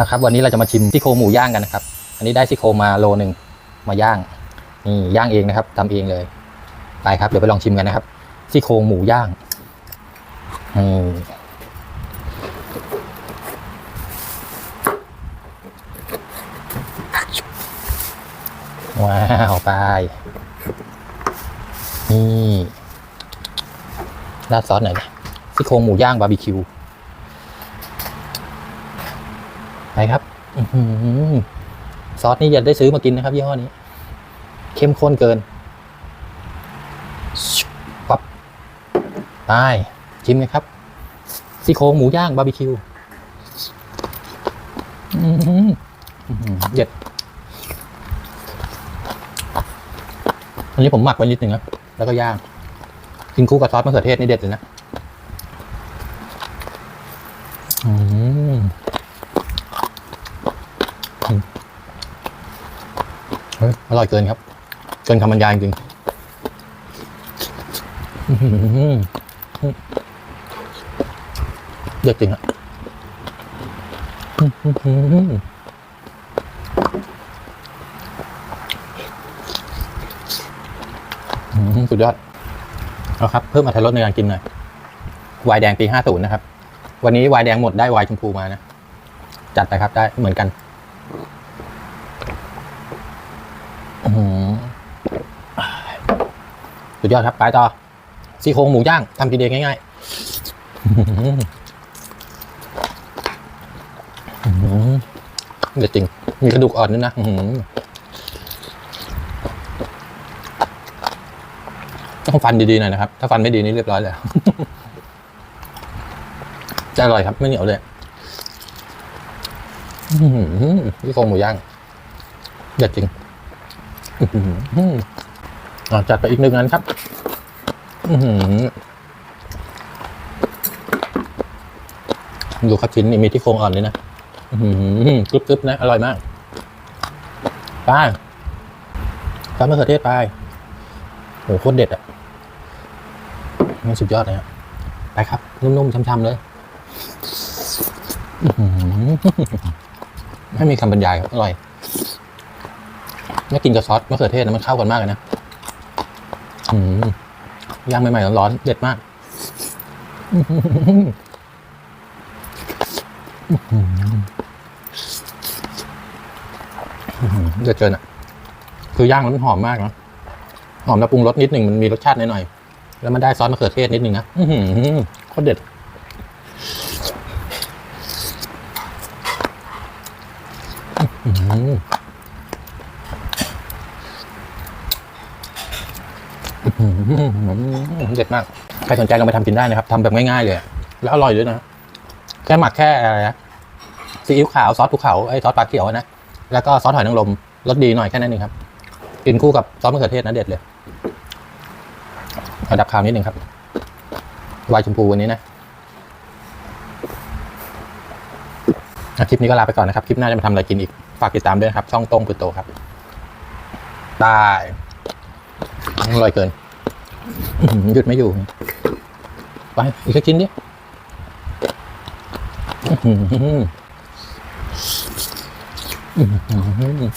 นะครับวันนี้เราจะมาชิมซี่โครงหมูย่างกันนะครับ อันนี้ได้ซี่โครงมาโลหนึ่งมาย่างนี่ย่างเองนะครับทำเองเลย ไปครับเดี๋ยวไปลองชิมกันนะครับซี่โครงหมูย่างนี่ว้าวไปนี่ราดซอสหน่อยนะซี่โครงหมูย่างบาร์บีคิว ไปครับอซอสนี่อย่าได้ซื้อมากินนะครับยี่ห้อนี้ เข้มข้นเกินปั๊บไปชิมกันครับซี่โครงหมูย่างบาร์บีคิวอือหือเด็ดอันนี้ผมหมักไว้นิดนึงนะแล้วก็ย่างกินคู่กับซอสมะเขือเทศนี่เด็ดเลยนะ อืม เฮ้ย อร่อยเกินครับ เกินคำบรรยายจริงๆอื้อหือเด็ดจริงอะสุดยอดเอาครับ เพิ่มอรรถรสในการกินหน่อยวน์แดงปีห้าศูนย์นะครับ วันนี้วน์แดงหมดได้วน์ชมพูมานะ จัดไปครับได้เหมือนกัน สุดยอดครับ ไปต่อ ซี่โครงหมูย่างทำกินเองง่ายๆเด็ดจริง มีกระดูกอ่อนด้วยนะต้องฟันดีๆหน่อยนะครับ ถ้าฟันไม่ดีนี่เรียบร้อยแล้วจะอร่อยครับ ไม่เหนียวเลยซี่โครงหมูย่างเด็ดจริง อื้อหืออะจัดไปอีกหนึ่งอันครับ อืดูครับชิ้นนี่มีที่โครงอ่อนเลยนะอื้อหือกรึบๆนะ อร่อยมากป้าซอสมะเขือเทศไปโหโคตรเด็ดอะนี่สุดยอดเลยครับไปครับ นุ่มๆช่ำๆเลยไม่มีคำบรรยายครับ อร่อย ถ้ากินกับซอสมะเขือเทศนะมันเข้ากันมากเลยนะอืมย่างใหม่ๆร้อนๆเด็ดมากอื้อหือเด็ดเกินอะ คือย่างมันหอมมากนะหอมแล้วปรุงรสนิดหนึ่งมันมีรสชาติหน่อยๆแล้วมันได้ซอสมะเขือเทศนิดหนึ่งนะโคตรเด็ดอื้อหือ อื้อหือ เด็ดมาก ใครสนใจลองไปทำกินได้นะครับทำแบบง่ายๆเลย แล้วอร่อยด้วยนะ แค่หมักแค่อะไรนะซีอิ๊วขาวซอสภูเขาไอ้ซอสปลาเขียวนะ แล้วก็ซอสหอยนางรมรสดีหน่อยแค่นั้นเองครับ กินคู่กับซอสมะเขือเทศนะเด็ดเลยเอาดับคาวนิดนึงครับ วายชมพูวันนี้นะคลิปนี้ก็ลาไปก่อนนะครับ คลิปหน้าจะมาทำอะไรกินอีก ฝากติดตามด้วยครับ ช่องโต้งปุตโตครับ บาย อร่อยเกินอื้อหือหยุดไม่อยู่ ไป อีกสักชิ้นดิอื้อหืออื้อหือ